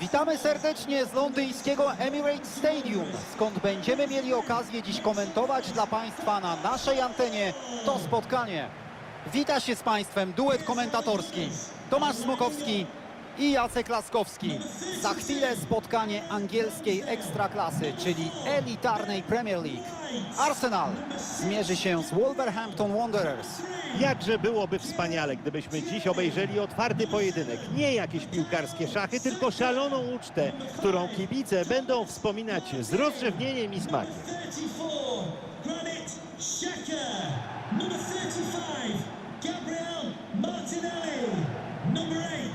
Witamy serdecznie z londyńskiego Emirates Stadium, skąd będziemy mieli okazję dziś komentować dla Państwa na naszej antenie to spotkanie. Wita się z Państwem duet komentatorski Tomasz Smokowski i Jacek Laskowski. Za chwilę spotkanie angielskiej ekstraklasy, czyli elitarnej Premier League. Arsenal zmierzy się z Wolverhampton Wanderers. Jakże byłoby wspaniale, gdybyśmy dziś obejrzeli otwarty pojedynek. Nie jakieś piłkarskie szachy, tylko szaloną ucztę, którą kibice będą wspominać z rozrzewnieniem i smakiem. 34, Granit Xhaka. Number 35, Gabriel Martinelli. Number 8,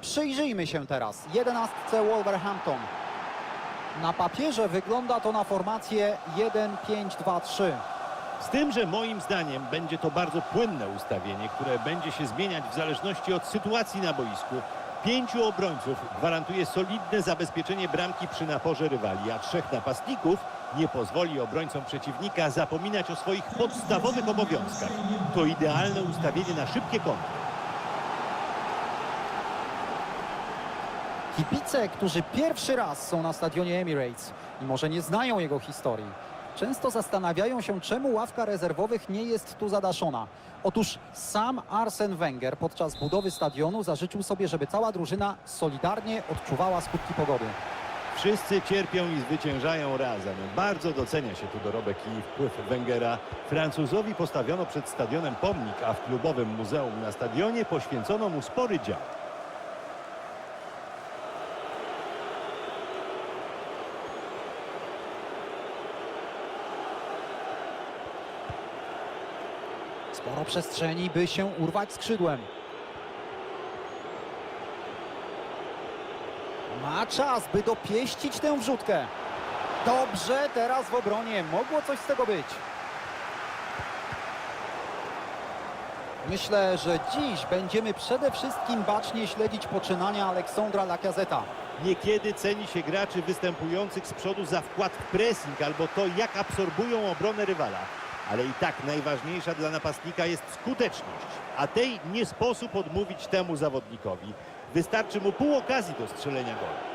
Przyjrzyjmy się teraz 11 Wolverhampton. Na papierze wygląda to na formację 1-5-2-3. Z tym, że moim zdaniem będzie to bardzo płynne ustawienie, które będzie się zmieniać w zależności od sytuacji na boisku. Pięciu obrońców gwarantuje solidne zabezpieczenie bramki przy naporze rywali, a trzech napastników nie pozwoli obrońcom przeciwnika zapominać o swoich podstawowych obowiązkach. To idealne ustawienie na szybkie kontry. Kibice, którzy pierwszy raz są na stadionie Emirates i może nie znają jego historii, często zastanawiają się, czemu ławka rezerwowych nie jest tu zadaszona. Otóż sam Arsen Wenger podczas budowy stadionu zażyczył sobie, żeby cała drużyna solidarnie odczuwała skutki pogody. Wszyscy cierpią i zwyciężają razem. Bardzo docenia się tu dorobek i wpływ Wengera. Francuzowi postawiono przed stadionem pomnik, a w klubowym muzeum na stadionie poświęcono mu spory dział. Sporo przestrzeni, by się urwać skrzydłem. Ma czas, by dopieścić tę wrzutkę. Dobrze, teraz w obronie. Mogło coś z tego być. Myślę, że dziś będziemy przede wszystkim bacznie śledzić poczynania Aleksandra Lacazeta. Niekiedy ceni się graczy występujących z przodu za wkład w pressing albo to, jak absorbują obronę rywala. Ale i tak najważniejsza dla napastnika jest skuteczność, a tej nie sposób odmówić temu zawodnikowi. Wystarczy mu pół okazji do strzelenia gola.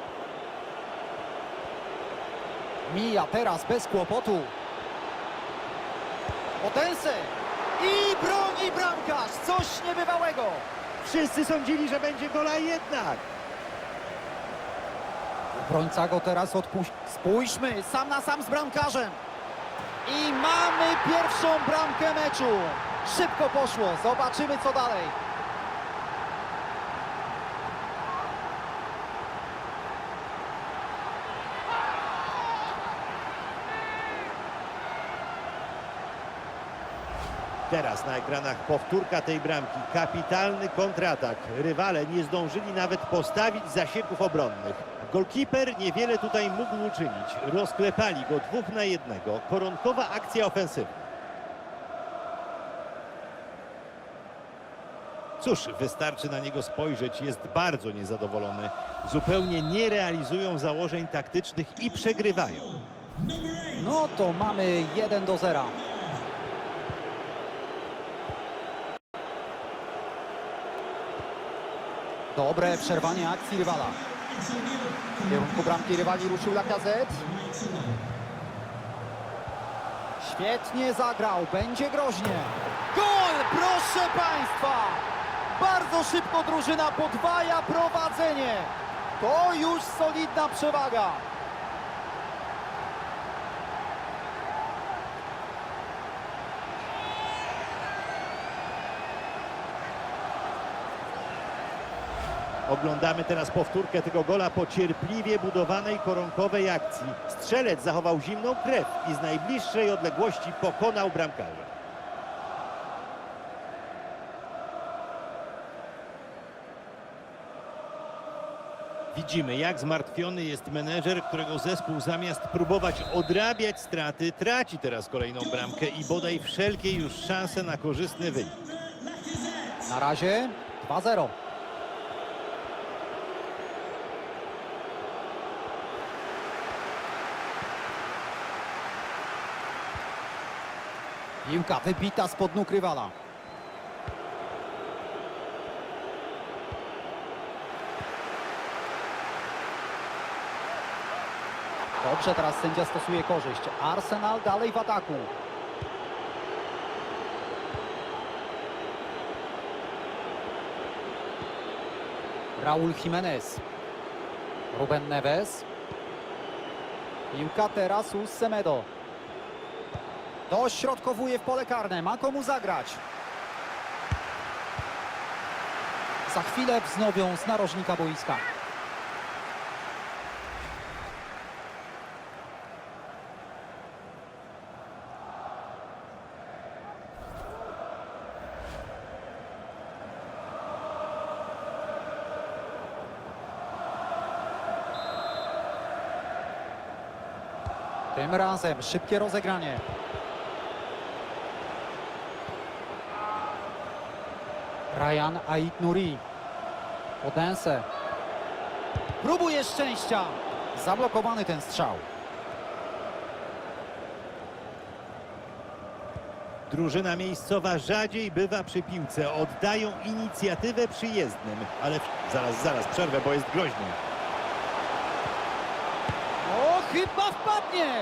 Mija teraz bez kłopotu. Potensy. I broni bramkarz. Coś niebywałego. Wszyscy sądzili, że będzie gola jednak. Obrońca go teraz odpuści. Spójrzmy, sam na sam z bramkarzem. I mamy pierwszą bramkę meczu. Szybko poszło, zobaczymy co dalej. Teraz na ekranach powtórka tej bramki. Kapitalny kontratak. Rywale nie zdążyli nawet postawić zasieków obronnych. Golkiper niewiele tutaj mógł uczynić. Rozklepali go dwóch na jednego. Koronkowa akcja ofensywna. Cóż, wystarczy na niego spojrzeć. Jest bardzo niezadowolony. Zupełnie nie realizują założeń taktycznych i przegrywają. No to mamy 1 do 0. Dobre przerwanie akcji rywala. W kierunku bramki rywali ruszył Lacazette. Świetnie zagrał, będzie groźnie. Gol, proszę Państwa! Bardzo szybko drużyna podwaja prowadzenie. To już solidna przewaga. Oglądamy teraz powtórkę tego gola po cierpliwie budowanej koronkowej akcji. Strzelec zachował zimną krew i z najbliższej odległości pokonał bramkarza. Widzimy, jak zmartwiony jest menedżer, którego zespół zamiast próbować odrabiać straty, traci teraz kolejną bramkę i bodaj wszelkie już szanse na korzystny wynik. Na razie 2-0. Piłka wybita spod nóg rywala. Dobrze, teraz sędzia stosuje korzyść. Arsenal dalej w ataku. Raúl Jiménez. Ruben Neves. Piłka teraz u Semedo. Dośrodkowuje w pole karne. Ma komu zagrać. Za chwilę wznowią z narożnika boiska. Tym razem szybkie rozegranie. Ryan Ait Nuri. Odense. Próbuje szczęścia. Zablokowany ten strzał. Drużyna miejscowa rzadziej bywa przy piłce, oddają inicjatywę przyjezdnym, ale zaraz, zaraz, przerwę, bo jest groźny. O, chyba wpadnie!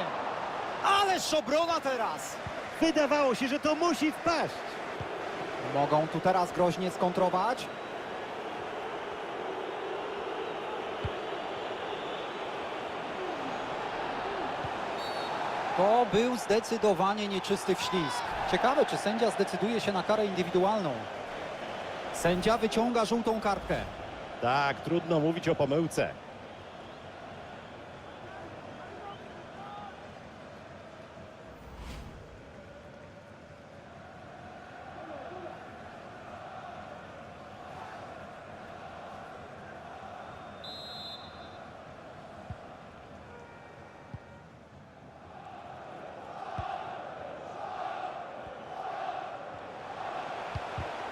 Ależ obrona teraz! Wydawało się, że to musi wpaść. Mogą tu teraz groźnie skontrować. To był zdecydowanie nieczysty wślizg. Ciekawe, czy sędzia zdecyduje się na karę indywidualną. Sędzia wyciąga żółtą kartkę. Tak, trudno mówić o pomyłce.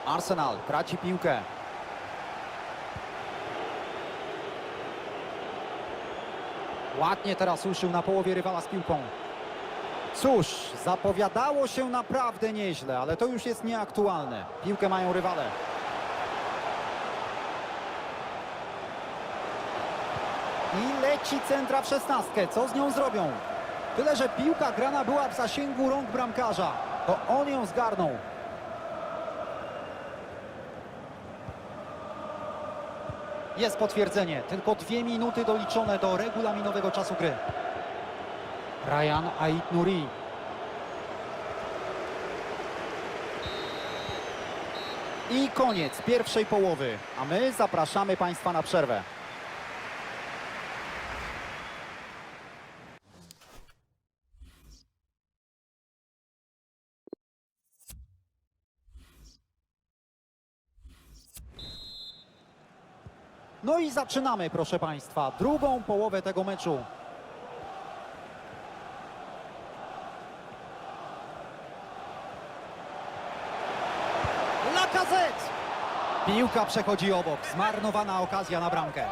Arsenal traci piłkę. Ładnie teraz uszył na połowie rywala z piłką. Cóż, zapowiadało się naprawdę nieźle, ale to już jest nieaktualne. Piłkę mają rywale. I leci centra w szesnastkę. Co z nią zrobią? Tyle, że piłka grana była w zasięgu rąk bramkarza. To on ją zgarnął. Jest potwierdzenie. Tylko dwie minuty doliczone do regulaminowego czasu gry. Ryan Ait Nuri. I koniec pierwszej połowy. A my zapraszamy Państwa na przerwę. No i zaczynamy, proszę Państwa, drugą połowę tego meczu. Lacazette! Piłka przechodzi obok, zmarnowana okazja na bramkę.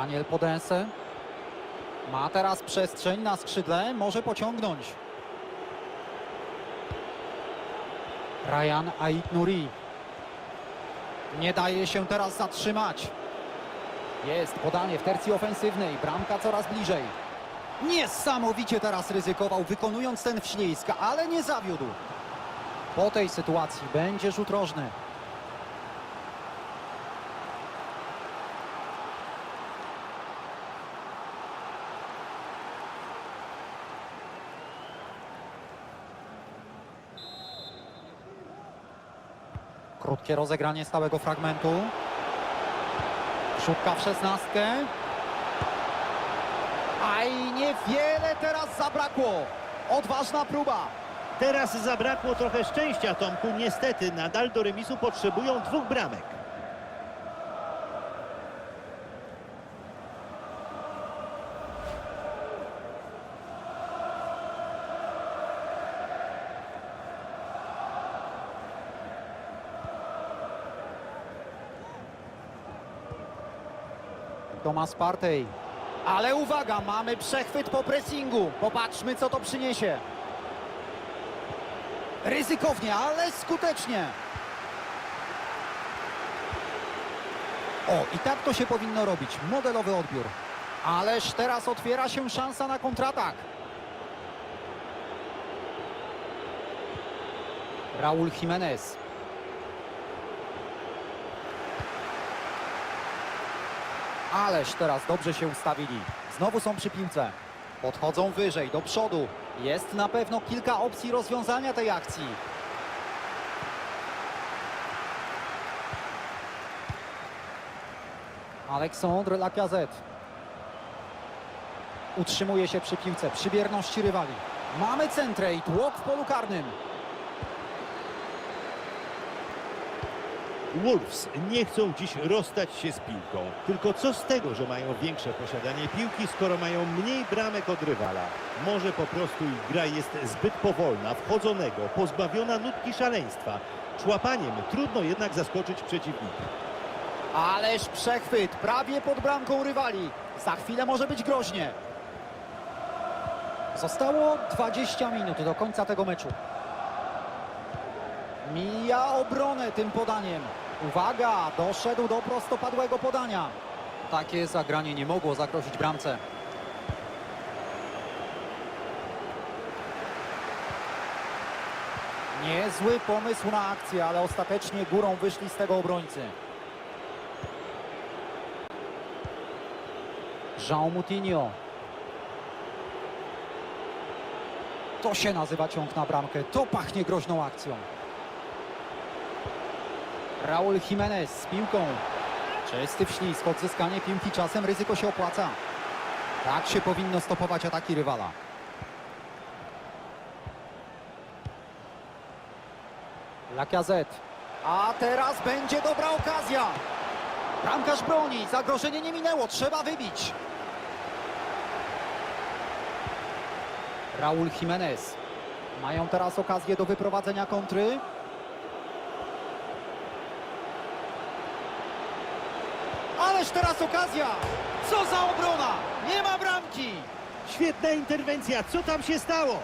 Daniel Podense. Ma teraz przestrzeń na skrzydle, może pociągnąć. Ryan Ait Nuri. Nie daje się teraz zatrzymać. Jest podanie w tercji ofensywnej, bramka coraz bliżej. Niesamowicie teraz ryzykował, wykonując ten wślizg, ale nie zawiódł. Po tej sytuacji będzie rzut rożny. Krótkie rozegranie stałego fragmentu. Szubka w szesnastkę. Aj, niewiele teraz zabrakło. Odważna próba. Teraz zabrakło trochę szczęścia, Tomku. Niestety, nadal do remisu potrzebują dwóch bramek. Tomasz Partey. Ale uwaga, mamy przechwyt po pressingu. Popatrzmy, co to przyniesie. Ryzykownie, ale skutecznie. O, i tak to się powinno robić. Modelowy odbiór. Ależ teraz otwiera się szansa na kontratak. Raul Jimenez. Ależ teraz dobrze się ustawili. Znowu są przy piłce. Podchodzą wyżej, do przodu. Jest na pewno kilka opcji rozwiązania tej akcji. Aleksandr Lacazette. Utrzymuje się przy piłce, przy bierności rywali. Mamy centrę i tłok w polu karnym. Wolves nie chcą dziś rozstać się z piłką. Tylko co z tego, że mają większe posiadanie piłki, skoro mają mniej bramek od rywala? Może po prostu ich gra jest zbyt powolna, wchodzonego, pozbawiona nutki szaleństwa. Człapaniem trudno jednak zaskoczyć przeciwnika. Ależ przechwyt, prawie pod bramką rywali. Za chwilę może być groźnie. Zostało 20 minut do końca tego meczu. Mija obronę tym podaniem. Uwaga, doszedł do prostopadłego podania. Takie zagranie nie mogło zagrozić bramce. Niezły pomysł na akcję, ale ostatecznie górą wyszli z tego obrońcy. Jean Moutinho. To się nazywa ciąg na bramkę. To pachnie groźną akcją. Raul Jimenez z piłką. Czysty wślizg, odzyskanie piłki czasem ryzyko się opłaca. Tak się powinno stopować ataki rywala. Lacazette. A teraz będzie dobra okazja. Bramkarz broni, zagrożenie nie minęło, trzeba wybić. Raul Jimenez. Mają teraz okazję do wyprowadzenia kontry. Ależ teraz okazja! Co za obrona! Nie ma bramki! Świetna interwencja, co tam się stało?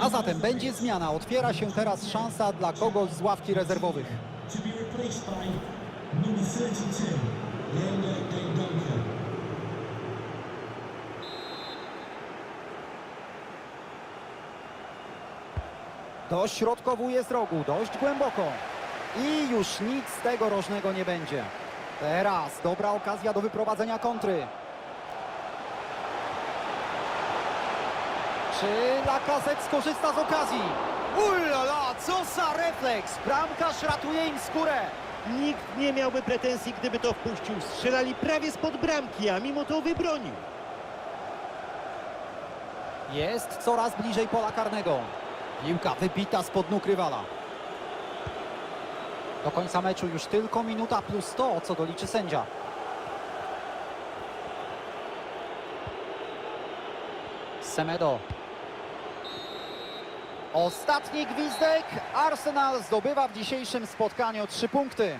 A zatem będzie zmiana. Otwiera się teraz szansa dla kogoś z ławki rezerwowych. To be replaced by number 32, Leander Dendoncker. Dośrodkowuje z rogu, dość głęboko. I już nic z tego rożnego nie będzie. Teraz dobra okazja do wyprowadzenia kontry. Czy Lacazette skorzysta z okazji? Ulala, co za refleks! Bramkarz ratuje im skórę. Nikt nie miałby pretensji, gdyby to wpuścił. Strzelali prawie spod bramki, a mimo to wybronił. Jest coraz bliżej pola karnego. Piłka wybita spod nóg rywala. Do końca meczu już tylko minuta plus to, co doliczy sędzia. Semedo. Ostatni gwizdek. Arsenal zdobywa w dzisiejszym spotkaniu trzy punkty.